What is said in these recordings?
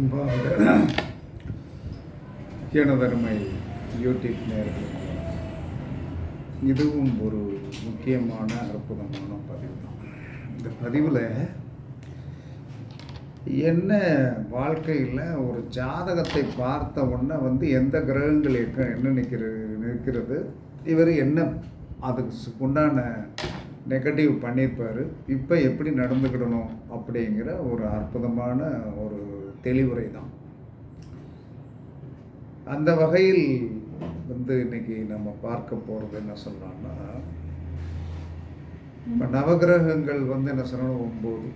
அன்பாக எனதருமை யூடியூப் நேர்கள் இதுவும் ஒரு முக்கியமான அற்புதமான பதிவு தான். இந்த பதிவில் என்ன வாழ்க்கையில் ஒரு ஜாதகத்தை பார்த்த உடனே வந்து எந்த கிரகங்கள் இருக்க என்ன நிற்கிறது நிற்கிறது இவர் என்ன அதுக்கு உண்டான நெகட்டிவ் பண்ணியிருப்பார் இப்போ எப்படி நடந்துக்கிடணும் அப்படிங்கிற ஒரு அற்புதமான ஒரு தெளிவுரை தான் அந்த வகையில் வந்து இன்னைக்கு நம்ம பார்க்க போகிறது என்ன சொல்லலாம்னா இப்போ நவகிரகங்கள் வந்து என்ன சொல்லணும் ஒம்பது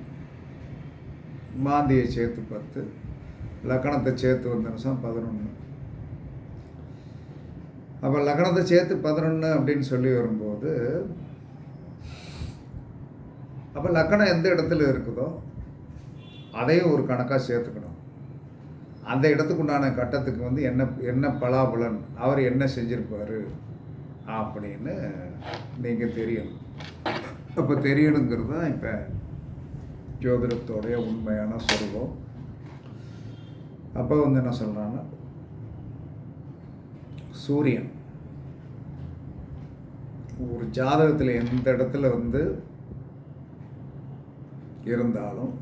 மாந்தியை சேர்த்து பத்து லக்கணத்தை சேர்த்து வந்து என்ன பதினொன்று அப்போ லக்கணத்தை சேர்த்து பதினொன்று அப்படின்னு சொல்லி வரும்போது அப்போ லக்கணம் எந்த இடத்துல இருக்குதோ அதையும் ஒரு கணக்காக சேர்த்துக்கணும். அந்த இடத்துக்கு உண்டான கட்டத்துக்கு வந்து என்ன என்ன பலாபலன் அவர் என்ன செஞ்சிருப்பார் அப்படின்னு நீங்கள் தெரியணும். அப்போ தெரியணுங்கிறது தான் இப்போ ஜோதிடத்தோடைய உண்மையான சொருபம் அப்போ வந்து என்ன சொல்கிறான்னா சூரியன் ஒரு ஜாதகத்தில் எந்த இடத்துல வந்து இருந்தாலும்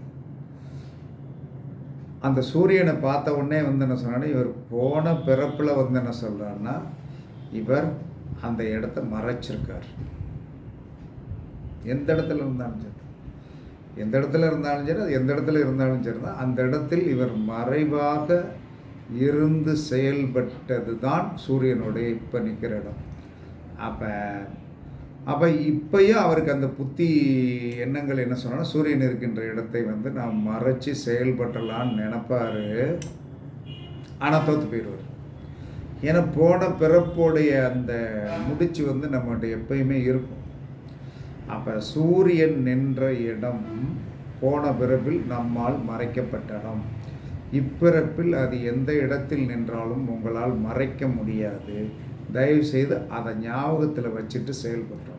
அந்த சூரியனை பார்த்த உடனே வந்து என்ன சொன்னான்னா இவர் போன பிறப்பில் வந்து என்ன சொல்கிறாருன்னா இவர் அந்த இடத்த மறைச்சிருக்கார். எந்த இடத்துல இருந்தாலும் சரி. எந்த இடத்துல இருந்தாலும் சரி அது எந்த இடத்துல இருந்தாலும் சரி தான் அந்த இடத்தில் இவர் மறைவாக இருந்து செயல்பட்டது தான் சூரியனுடைய இப்போ நிற்கிற இடம். அப்போ அப்போ இப்பயும் அவருக்கு அந்த புத்தி எண்ணங்கள் என்ன சொன்னால் சூரியன் இருக்கின்ற இடத்தை வந்து நான் மறைச்சி செயல்பட்டலான்னு நினப்பார். ஆனால் தோற்று போயிடுவார். ஏன்னா போன பிறப்போடைய அந்த முடிச்சு வந்து நம்மகிட்ட எப்பயுமே இருக்கும். அப்போ சூரியன் நின்ற இடம் போன பிறப்பில் நம்மால் மறைக்கப்பட்ட இடம். இப்பிறப்பில் அது எந்த இடத்தில் நின்றாலும் உங்களால் மறைக்க முடியாது. தயவு செய்து அதை ஞாபகத்தில் வச்சுட்டு செயல்படுறோம்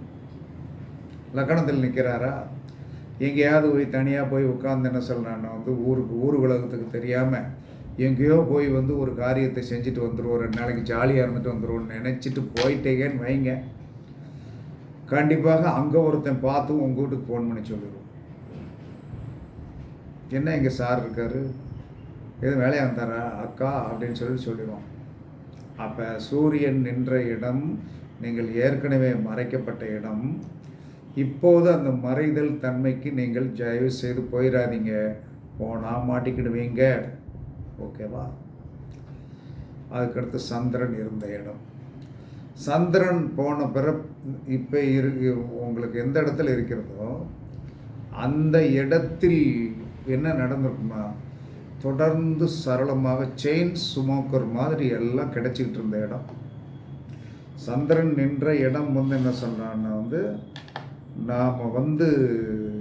லக்கணத்தில் நிற்கிறாரா? எங்கேயாவது போய் தனியாக போய் உட்காந்து என்ன சொல்கிறான்னா வந்து ஊருக்கு ஊர் உலகத்துக்கு தெரியாமல் எங்கேயோ போய் வந்து ஒரு காரியத்தை செஞ்சுட்டு வந்துடுவோம் ரெண்டு நாளைக்கு ஜாலியாக இருந்துட்டு வந்துடுவோம்னு நினச்சிட்டு போயிட்டேங்கன்னு வைங்க. கண்டிப்பாக அங்கே ஒருத்தன் பார்த்தும் உங்கள் வீட்டுக்கு ஃபோன் பண்ணி சொல்லிடுவோம் என்ன இங்கே சார் இருக்காரு? எதுவும் வேலையாக வந்தாரா அக்கா அப்படின்னு சொல்லி சொல்லிடுவோம் அப்போ சூரியன் நின்ற இடம் நீங்கள் ஏற்கனவே மறைக்கப்பட்ட இடம் இப்போது அந்த மறைதல் தன்மைக்கு நீங்கள் தயவு செய்து போயிடாதீங்க போனால் மாட்டிக்கிடுவீங்க. ஓகேவா? அதுக்கடுத்து சந்திரன் இருந்த இடம். சந்திரன் போன பிற இப்போ இரு உங்களுக்கு எந்த இடத்துல இருக்கிறதோ அந்த இடத்தில் என்ன நடந்திருக்குமா தொடர்ந்து சரளமாக செயின் சுமோக்கர் மாதிரி எல்லாம் கிடச்சிக்கிட்டு இருந்த இடம். சந்திரன் நின்ற இடம் வந்து என்ன சொல்கிறான்னா வந்து நாம் வந்து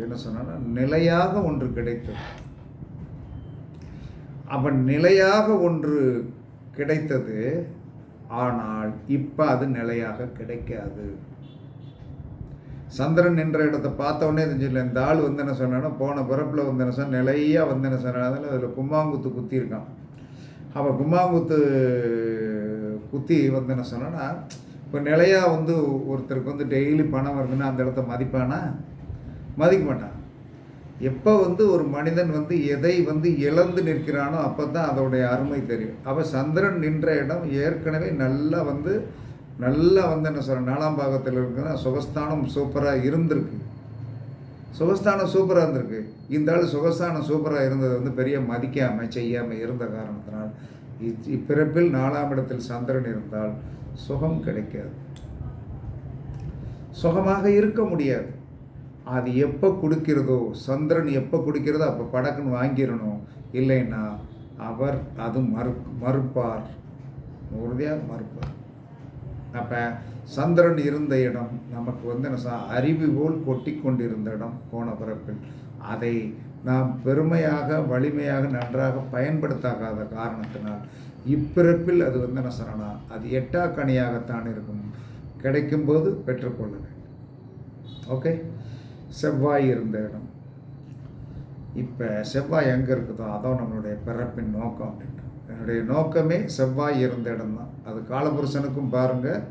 என்ன சொன்னா நிலையாக ஒன்று கிடைத்தது. அப்போ நிலையாக ஒன்று கிடைத்தது. ஆனால் இப்போ அது நிலையாக கிடைக்காது. சந்திரன் நின்ற இடத்த பார்த்தவொடனே தெரிஞ்சிடல இந்த ஆள் வந்து என்ன சொன்னான்னா போன பிறப்பில் வந்து என்ன சொன்ன நிலையாக வந்து என்ன சொன்னாலும் அதில் கும்மாங்குத்து குத்தியிருக்கான். அப்போ கும்மாங்குத்து குத்தி வந்து என்ன சொன்னான்னா இப்போ நிலையாக வந்து ஒருத்தருக்கு வந்து டெய்லி பணம் வருதுன்னா அந்த இடத்த மதிப்பானா? மதிக்க மாட்டான். எப்போ வந்து ஒரு மனிதன் வந்து எதை வந்து இழந்து நிற்கிறானோ அப்போ தான் அதோடைய அருமை தெரியும். அப்போ சந்திரன் நின்ற இடம் ஏற்கனவே நல்லா வந்து நல்லா வந்து என்ன சொல்கிறேன் நாலாம் பாகத்தில் இருக்குன்னா சுகஸ்தானம் சூப்பராக இருந்திருக்கு. சுகஸ்தானம் சூப்பராக இருந்திருக்கு. இந்த ஆள் சுகஸ்தானம் சூப்பராக இருந்தது வந்து பெரிய மதிக்காமல் செய்யாமல் இருந்த காரணத்தினால் இப்பிறப்பில் நாலாம் இடத்தில் சந்திரன் இருந்தால் சுகம் கிடைக்காது. சுகமாக இருக்க முடியாது. அது எப்போ கொடுக்கிறதோ சந்திரன் எப்போ கொடுக்கிறதோ அப்போ படக்குன்னு வாங்கிடணும். இல்லைன்னா அவர் அது மறு மறுப்பார். உறுதியாக மறுப்பார். அப்போ சந்திரன் இருந்த இடம் நமக்கு வந்து என்ன சொன்னா, அருவி போல் கொட்டி கொண்டிருந்த இடம் போன பிறப்பில். அதை நாம் பெருமையாக வலிமையாக நன்றாக பயன்படுத்தாகாத காரணத்தினால் இப்பிறப்பில் அது வந்து என்ன சொன்னா அது எட்டா கனியாகத்தான் இருக்கும். கிடைக்கும்போது பெற்றுக்கொள்ள வேண்டும். ஓகே? செவ்வாய் இருந்த இடம். இப்போ செவ்வாய் எங்கே இருக்குதோ அதான் நம்மளுடைய பிறப்பின் நோக்கம் அப்படின்ட்டு என்னுடைய நோக்கமே செவ்வாய் இருந்த இடம் தான் அது காலபுருஷனுக்கும் பாருங்கள்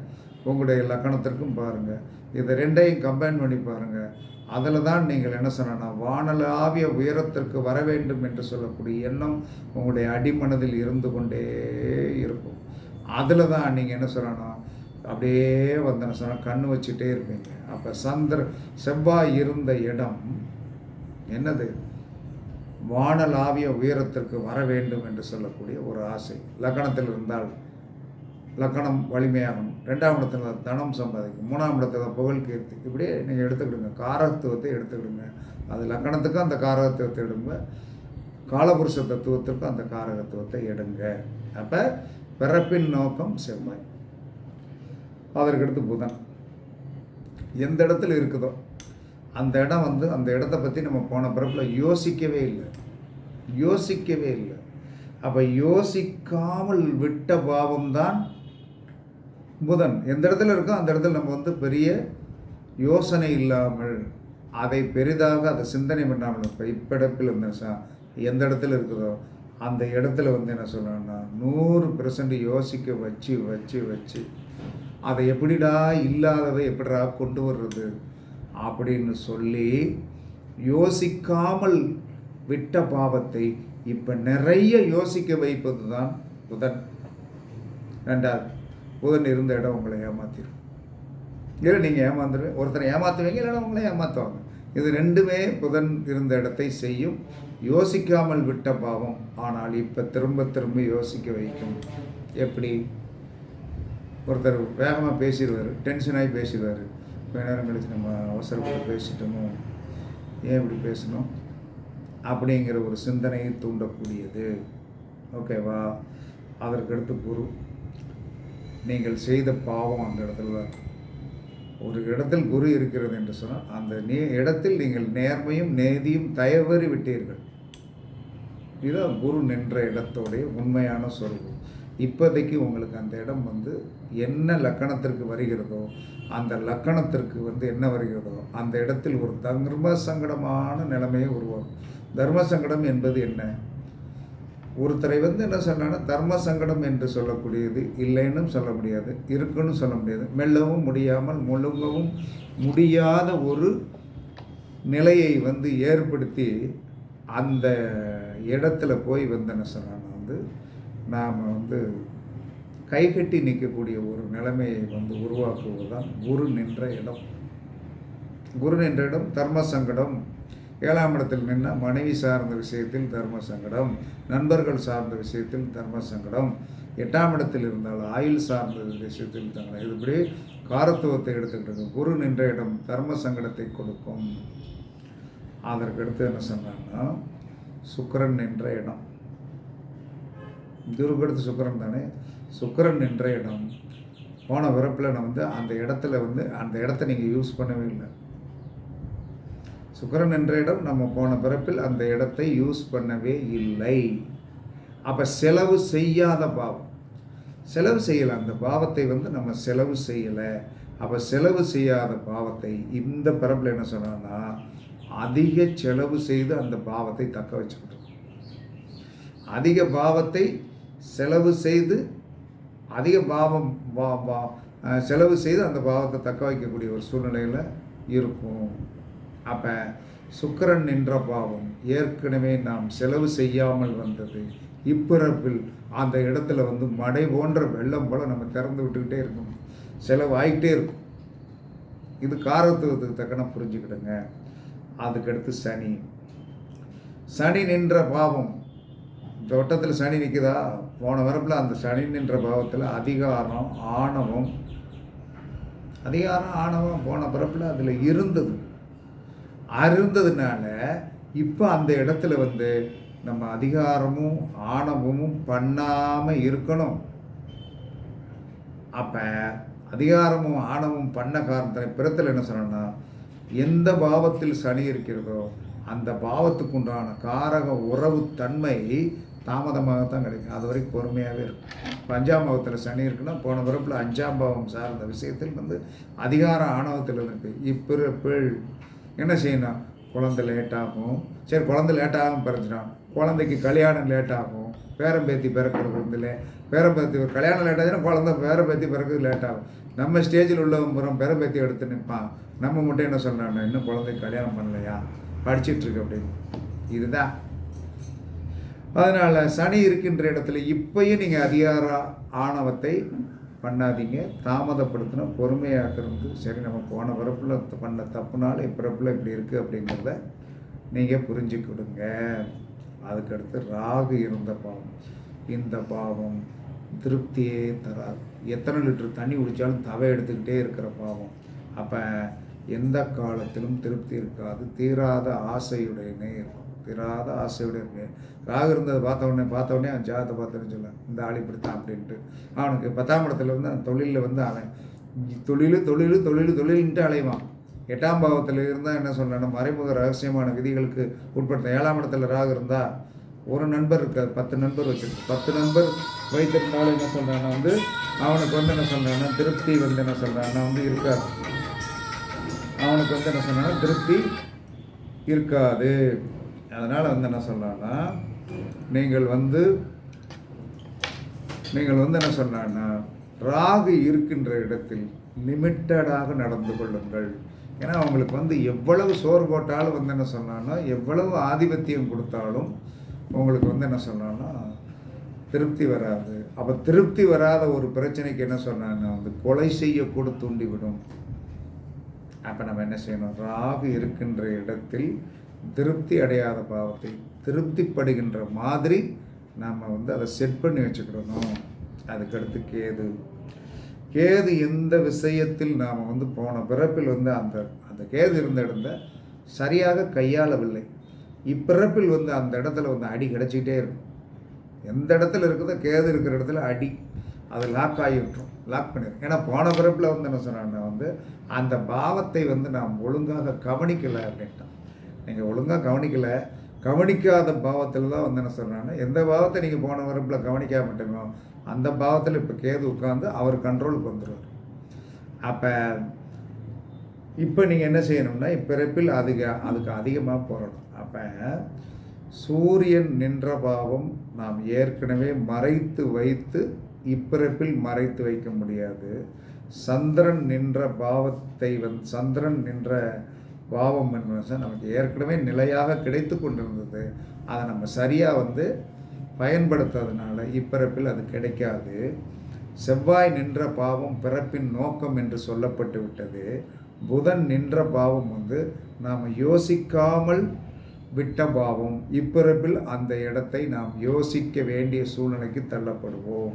உங்களுடைய லக்கணத்திற்கும் பாருங்கள் இதை ரெண்டையும் கம்பைன் பண்ணி பாருங்கள் அதில் தான் நீங்கள் என்ன சொன்னா வானலாவிய உயரத்திற்கு வர வேண்டும் என்று சொல்லக்கூடிய எண்ணம் உங்களுடைய அடிமனதில் இருந்து கொண்டே இருக்கும். அதில் தான் நீங்கள் என்ன சொல்லணும் அப்படியே வந்து என்ன சொன்னால் கண்ணு வச்சுட்டே இருப்பீங்க. அப்போ சந்திர செவ்வாய் இருந்த இடம் என்னது? வானலாவிய உயரத்திற்கு வர வேண்டும் என்று சொல்லக்கூடிய ஒரு ஆசை. லக்கணத்தில் இருந்தால் லக்கணம் வலிமையாகும். ரெண்டாம் இடத்துல தனம் சம்பாதிக்கும். மூணாம் இடத்துல புகழ் கீர்த்தி. இப்படியே நீங்கள் எடுத்துக்கிடுங்க. காரத்துவத்தை எடுத்துக்கிடுங்க. அது லக்கணத்துக்கும் அந்த காரகத்துவத்தை எடுங்க. காலபுருஷ தத்துவத்திற்கும் அந்த காரகத்துவத்தை எடுங்க. அப்போ பிறப்பின் நோக்கம் செவ்வாய். அதற்கடுத்து புதன். எந்த இடத்துல இருக்குதோ அந்த இடம் வந்து அந்த இடத்த பற்றி நம்ம போன பிறப்பில் யோசிக்கவே இல்லை. யோசிக்கவே இல்லை. அப்போ யோசிக்காமல் விட்ட பாவம்தான் புதன். எந்த இடத்துல இருக்கோ அந்த இடத்துல நம்ம வந்து பெரிய யோசனை இல்லாமல் அதை பெரிதாக அதை சிந்தனை பண்ணாமல் இப்போ இப்படப்பில் இருந்த சா எந்த இடத்துல இருக்குதோ அந்த இடத்துல வந்து என்ன சொல்லணும்னா நூறு பெர்சன்ட் யோசிக்க வச்சு வச்சு வச்சு அதை எப்படிடா இல்லாததை எப்படிடா கொண்டு வர்றது அப்படின்னு சொல்லி யோசிக்காமல் விட்ட பாவத்தை இப்போ நிறைய யோசிக்க வைப்பது தான் புதன். ரெண்டாவது புதன் இருந்த இடம் உங்களை ஏமாத்திடும் இல்லை நீங்கள் ஏமாந்துரு ஒருத்தரை ஏமாற்றுவீங்க இல்லைன்னா உங்களை ஏமாற்றுவாங்க இது ரெண்டுமே புதன் இருந்த இடத்தை செய்யும். யோசிக்காமல் விட்ட பாவம். ஆனால் இப்போ திரும்ப திரும்ப யோசிக்க வைக்கும். எப்படி? ஒருத்தர் வேகமாக பேசிடுவார் டென்ஷனாகி பேசிடுவார். கொஞ்ச நேரம் கழிச்சு நம்ம அவசரப்பட்டு பேசிட்டோமோ? ஏன் இப்படி பேசணும்? அப்படிங்கிற ஒரு சிந்தனையை தூண்டக்கூடியது. ஓகேவா? அதற்கடுத்து குரு நீங்கள் செய்த பாவம் அந்த இடத்துல ஒரு இடத்தில் குரு இருக்கிறது என்று சொன்னால் அந்த நே இடத்தில் நீங்கள் நேர்மையும் நேதியும் தயவறி விட்டீர்கள். இதுதான் குரு நின்ற இடத்தோடைய உண்மையான சொல்வம் இப்போதைக்கு உங்களுக்கு அந்த இடம் வந்து என்ன லக்கணத்திற்கு வருகிறதோ அந்த லக்கணத்திற்கு வந்து என்ன வருகிறதோ அந்த இடத்தில் ஒரு தர்ம சங்கடமான நிலைமையை உருவாகும் தர்ம சங்கடம் என்பது என்ன? ஒருத்தரை வந்து என்ன சொன்னான்னா தர்ம சங்கடம் என்று சொல்லக்கூடியது இல்லைன்னு சொல்ல முடியாது இருக்குன்னு சொல்ல முடியாது. மெல்லவும் முடியாமல் முழுங்கவும் முடியாத ஒரு நிலையை வந்து ஏற்படுத்தி அந்த இடத்துல போய் வந்து என்ன சொன்னான்னா வந்து நாம் வந்து கைகட்டி நிற்கக்கூடிய ஒரு நிலைமையை வந்து உருவாக்குவதுதான் குரு நின்ற இடம். குரு நின்ற இடம் தர்ம சங்கடம் ஏழாம் இடத்தில் நின்ன மனைவி சார்ந்த விஷயத்தில் தர்ம சங்கடம் நண்பர்கள் சார்ந்த விஷயத்தில் தர்ம சங்கடம். எட்டாம் இடத்தில் இருந்தால் ஆயுள் சார்ந்த விஷயத்தில் தங்கடம் இதுபடி காரத்துவத்தை எடுத்துக்கிட்டு குரு நின்ற இடம் தர்ம சங்கடத்தை கொடுக்கும். அதற்கடுத்து என்ன சொன்னாங்கன்னா சுக்கரன் நின்ற இடம். குருக்கு சுக்கரன் தானே? சுக்கிரன் நின்ற இடம். போன பிறப்பில் நான் வந்து அந்த இடத்துல வந்து அந்த இடத்த நீங்கள் யூஸ் பண்ணவே இல்லை. சுக்கரன் என்ற இடம் நம்ம போன பிறப்பில் அந்த இடத்தை யூஸ் பண்ணவே இல்லை. அப்போ செலவு செய்யாத பாவம். செலவு செய்யலை. அந்த பாவத்தை வந்து நம்ம செலவு செய்யலை. அப்போ செலவு செய்யாத பாவத்தை இந்த பிறப்பில் என்ன சொன்னோன்னா அதிக செலவு செய்து அந்த பாவத்தை தக்க வச்சுக்கிட்டோம். அதிக பாவத்தை செலவு செய்து அதிக பாவம் பா- பா- செலவு செய்து அந்த பாவத்தை தக்க வைக்கக்கூடிய ஒரு சூழ்நிலையில் இருக்கும். அப்போ சுக்கரன் நின்ற பாவம் ஏற்கனவே நாம் செலவு செய்யாமல் வந்தது. இப்பிறப்பில் அந்த இடத்துல வந்து மடை போன்ற வெள்ளம் போல் நம்ம திறந்து விட்டுக்கிட்டே இருக்கணும். செலவு ஆகிட்டே இருக்கும். இது காரத்துவத்துக்கு தக்கன புரிஞ்சுக்கிடுங்க. அதுக்கடுத்து சனி. சனி நின்ற பாவம். தோட்டத்தில் சனி நிற்குதா போன வரப்பில் அந்த சனி நின்ற பாவத்தில் அதிகாரம் ஆணவம். அதிகாரம் ஆணவம் போன பிறப்பில் அதில் இருந்தது. அருந்ததுனால இப்போ அந்த இடத்துல வந்து நம்ம அதிகாரமும் ஆணவமும் பண்ணாமல் இருக்கணும். அப்போ அதிகாரமும் ஆணவமும் பண்ண காரணத்தை பிறத்தில் என்ன சொன்னோன்னா எந்த பாவத்தில் சனி இருக்கிறதோ அந்த பாவத்துக்கு உண்டான காரக உறவு தன்மை தாமதமாகத்தான் கிடைக்கும். அது வரைக்கும் பொறுமையாகவே இருக்கும். இப்போ அஞ்சாம் பாவத்தில் சனி இருக்குன்னா போன பிறப்பில் அஞ்சாம் பாவம் சார்ந்த விஷயத்தில் வந்து அதிகார ஆணவத்தில் இருக்குது இப்பிறப்பில் என்ன செய்யணும் குழந்தை லேட்டாகும் சரி குழந்தை லேட்டாகும் பிறந்துட்டான் குழந்தைக்கு கல்யாணம் லேட் ஆகும். பேரம்பேத்தி பிறக்கிறது வந்து பேரம்பேத்தி கல்யாணம் லேட் குழந்த குழந்தை பேரம்பேத்தி பிறக்கிறது லேட் ஆகும். நம்ம ஸ்டேஜில் உள்ளவங்க புறம் பேரம்பேத்தி எடுத்து நிற்பான். நம்ம மட்டும் என்ன சொல்கிறான் இன்னும் குழந்தைக்கு கல்யாணம் பண்ணலையா? படிச்சிட்ருக்கு அப்படின்னு. இதுதான். அதனால் சனி இருக்கின்ற இடத்துல இப்பயும் நீங்கள் அதிகார ஆணவத்தை பண்ணாதீங்க. தாமதப்படுத்தினா பொறுமையாக சரி நம்ம போன பிறப்பில் பண்ண தப்புனால இப்பிறப்பில் இப்படி இருக்குது அப்படிங்கிறத நீங்கள் புரிஞ்சுக்கிடுங்க. அதுக்கடுத்து ராகு இருந்த பாவம். இந்த பாவம் திருப்தியே தராது. எத்தனை லிட்டர் தண்ணி குடித்தாலும் தவை எடுத்துக்கிட்டே இருக்கிற பாவம். அப்போ எந்த காலத்திலும் திருப்தி இருக்காது. தீராத ஆசையுடனே இருக்கும். தீராத ஆசையோடு இருக்கு ராகு இருந்ததை பார்த்த உடனே பார்த்த உடனே அவன் ஜாதத்தை பார்த்துன்னு சொல்ல இந்த ஆள் இப்படித்தான் அப்படின்ட்டு. அவனுக்கு பத்தாம் இடத்துல வந்து அந்த தொழிலில் வந்து அவன் தொழில் தொழில் தொழில் தொழில்ன்ட்டு அலைவான். எட்டாம் பாவத்தில் இருந்தால் என்ன சொல்லணும் மறைமுக ரகசியமான விதிகளுக்கு உட்படுத்த ஏழாம் இடத்துல ராகு இருந்தால் ஒரு நண்பர் இருக்காது பத்து நண்பர் வச்சுருக்கு. பத்து நண்பர் வைத்திருந்தாலும் என்ன சொல்கிறான்னா வந்து அவனுக்கு வந்து என்ன சொல்கிறான்னா திருப்தி வந்து என்ன சொல்கிறான்னா வந்து இருக்காது. அவனுக்கு வந்து என்ன சொன்னான்னா திருப்தி இருக்காது. அதனால் வந்து என்ன சொல்லலாம்னா நீங்கள் வந்து நீங்கள் வந்து என்ன சொன்னான்னா ராகு இருக்கின்ற இடத்தில் லிமிட்டடாக நடந்து கொள்ளுங்கள். ஏன்னா அவங்களுக்கு வந்து எவ்வளவு சோறு போட்டாலும் வந்து என்ன சொன்னான்னா எவ்வளவு ஆதிபத்தியம் கொடுத்தாலும் உங்களுக்கு வந்து என்ன சொன்னான்னா திருப்தி வராது. அப்போ திருப்தி வராத ஒரு பிரச்சனைக்கு என்ன சொன்னான்னா வந்து கொலை செய்ய கூட தூண்டிவிடும். அப்போ நம்ம என்ன செய்யணும்? ராகு இருக்கின்ற இடத்தில் திருப்தி அடையாத பாவத்தை திருப்திப்படுகின்ற மாதிரி நாம் வந்து அதை செட் பண்ணி வச்சுக்கிடணும். அதுக்கடுத்து கேது. கேது எந்த விஷயத்தில் நாம் வந்து போன பிறப்பில் வந்து அந்த அந்த கேது இருந்த இடத்த சரியாக கையாளவில்லை. இப்பிறப்பில் வந்து அந்த இடத்துல வந்து அடி கிடச்சிக்கிட்டே இருக்கும். எந்த இடத்துல இருக்குதோ கேது இருக்கிற இடத்துல அடி அது லாக் ஆகி லாக் பண்ணிடும் ஏன்னா போன பிறப்பில் வந்து என்ன சொன்னான்னா வந்து அந்த பாவத்தை வந்து நாம் ஒழுங்காக கவனிக்கலை அப்படின்ட்டான். நீங்கள் ஒழுங்காக கவனிக்கலை கவனிக்காத பாவத்தில் தான் வந்து என்ன சொல்கிறாங்கன்னா எந்த பாவத்தை நீங்கள் போன வரப்பில் கவனிக்காம மாட்டோமோ அந்த பாவத்தில் இப்போ கேது உட்காந்து அவர் கண்ட்ரோலுக்கு வந்துடுவார் அப்போ இப்போ நீங்கள் என்ன செய்யணும்னா இப்பிறப்பில் அதுக்கு அதுக்கு அதிகமாக போராடும் அப்போ சூரியன் நின்ற பாவம் நாம் ஏற்கனவே மறைத்து வைத்து இப்பிறப்பில் மறைத்து வைக்க முடியாது. சந்திரன் நின்ற பாவத்தை வந்து சந்திரன் நின்ற பாவம் என்பது நமக்கு ஏற்கனவே நிலையாக கிடைத்து கொண்டிருந்தது. அதை நம்ம சரியாக வந்து பயன்படுத்துறதுனால இப்பிறப்பில் அது கிடைக்காது. செவ்வாய் நின்ற பாவம் பிறப்பின் நோக்கம் என்று சொல்லப்பட்டு விட்டது. புதன் நின்ற பாவம் வந்து நாம் யோசிக்காமல் விட்ட பாவம். இப்பிறப்பில் அந்த இடத்தை நாம் யோசிக்க வேண்டிய சூழ்நிலைக்கு தள்ளப்படுவோம்.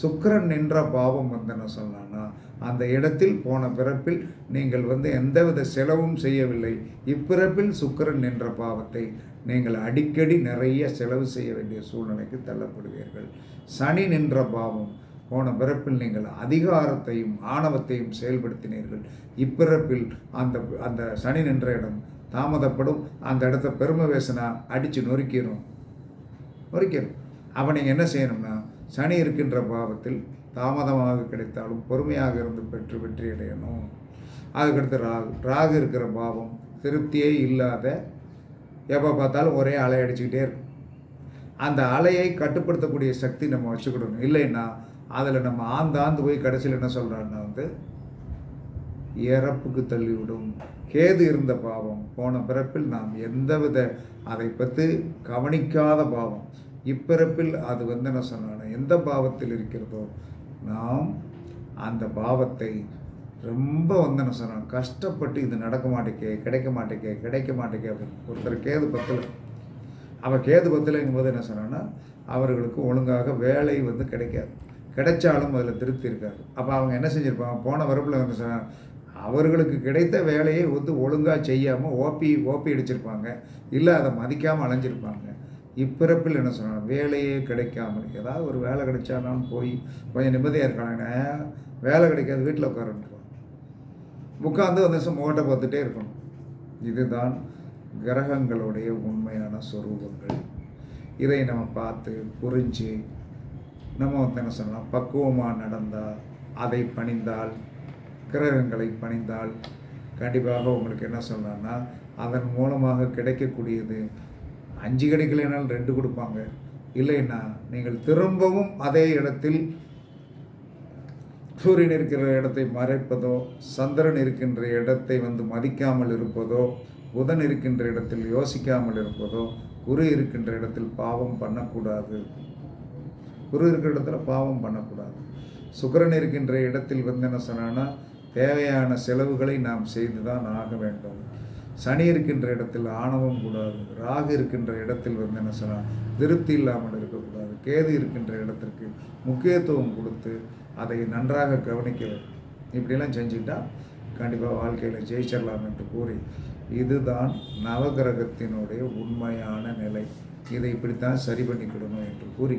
சுக்கிரன் நின்ற பாவம் வந்து என்ன சொன்னான்னா அந்த இடத்தில் போன பிறப்பில் நீங்கள் வந்து எந்தவித செலவும் செய்யவில்லை. இப்பிறப்பில் சுக்கிரன் நின்ற பாவத்தை நீங்கள் அடிக்கடி நிறைய செலவு செய்ய வேண்டிய சூழ்நிலைக்கு தள்ளப்படுவீர்கள். சனி நின்ற பாவம் போன பிறப்பில் நீங்கள் அதிகாரத்தையும் ஆணவத்தையும் செயல்படுத்தினீர்கள். இப்பிறப்பில் அந்த அந்த சனி நின்ற இடம் தாமதப்படும். அந்த இடத்த பெருமை பேசினா அடித்து நொறுக்கிடும் நொறுக்கிடும் அப்போ நீங்கள் என்ன செய்யணும்னா சனி இருக்கின்ற பாவத்தில் தாமதமாக கிடைத்தாலும் பொறுமையாக இருந்து பெற்று வெற்றி அடையணும் அதுக்கடுத்து ராகு. ராகு இருக்கிற பாவம் திருப்தியே இல்லாத எப்போ பார்த்தாலும் ஒரே அலை அடிச்சுக்கிட்டே இருக்கும். அந்த அலையை கட்டுப்படுத்தக்கூடிய சக்தி நம்ம வச்சுக்கிடணும். இல்லைன்னா அதில் நம்ம ஆந்தாந்து போய் கடைசியில் என்ன சொல்கிறான்னா வந்து இறப்புக்கு தள்ளிவிடும். கேது இருந்த பாவம் போன பிறப்பில் நாம் எந்தவித அதை பற்றி கவனிக்காத பாவம். இப்பிறப்பில் அது வந்து என்ன சொன்னான எந்த பாவத்தில் இருக்கிறதோ நாம் அந்த பாவத்தை ரொம்ப வந்து என்ன சொன்னோம் கஷ்டப்பட்டு இது நடக்க மாட்டேக்கே கிடைக்க மாட்டேக்கே கிடைக்க மாட்டேக்கே அப்படின்னு. ஒருத்தர் கேது பத்தில். அவன் கேது பத்திலங்கும் போது என்ன சொன்னான்னா அவர்களுக்கு ஒழுங்காக வேலை வந்து கிடைக்காது. கிடைச்சாலும் அதில் திருப்தி இருக்காது. அப்போ அவங்க என்ன செஞ்சுருப்பாங்க போன வரப்பில் வந்து சொன்னாங்க அவர்களுக்கு கிடைத்த வேலையை வந்து ஒழுங்காக செய்யாமல் ஓபி ஓபி அடிச்சிருப்பாங்க இல்லை அதை மதிக்காமல் அலைஞ்சிருப்பாங்க. இப்பிறப்பில் என்ன சொன்னாங்க? வேலையே கிடைக்காமல் ஏதாவது ஒரு வேலை கிடைச்சாலும் போய் கொஞ்சம் நிம்மதியாக இருக்காங்க வேலை கிடைக்காது வீட்டில் உட்காரன்ட்டுருவாங்க உட்காந்து வந்து முகட்டை பார்த்துட்டே இருக்கணும். இதுதான் கிரகங்களுடைய உண்மையான சொரூபங்கள். இதை நம்ம பார்த்து புரிஞ்சு நம்ம வந்து என்ன சொல்லலாம்? பக்குவமாக நடந்தால் அதை பணிந்தால் கிரகங்களை பணிந்தால் கண்டிப்பாக உங்களுக்கு என்ன சொல்லலாம்னா அதன் மூலமாக கிடைக்கக்கூடியது அஞ்சு கிடைக்கலைனாலும் ரெண்டு கொடுப்பாங்க. இல்லைன்னா நீங்கள் திரும்பவும் அதே இடத்தில் சூரியன் இருக்கிற இடத்தை மறைப்பதோ சந்திரன் இருக்கின்ற இடத்தை வந்து மதிக்காமல் இருப்பதோ புதன் இருக்கின்ற இடத்தில் யோசிக்காமல் இருப்பதோ குரு இருக்கின்ற இடத்தில் பாவம் பண்ணக்கூடாது. குரு இருக்கிற இடத்துல பாவம் பண்ணக்கூடாது. சுக்கரன் இருக்கின்ற இடத்தில் வந்து என்ன சொன்னான்னா தேவையான செலவுகளை நாம் செய்து தான் ஆக வேண்டும். சனி இருக்கின்ற இடத்தில் ஆணவம் கூடாது ராகு இருக்கின்ற இடத்தில் வந்து என்ன சொன்னால் திருப்தி இல்லாமல் இருக்கக்கூடாது கேது இருக்கின்ற இடத்திற்கு முக்கியத்துவம் கொடுத்து அதை நன்றாக கவனிக்க வேண்டும். இப்படிலாம் செஞ்சுட்டா கண்டிப்பாக வாழ்க்கையில் ஜெயிச்சிடலாம் என்று கூறி இதுதான் நவகிரகத்தினுடைய உண்மையான நிலை. இதை இப்படித்தான் சரி பண்ணிக்கிடணும் என்று கூறி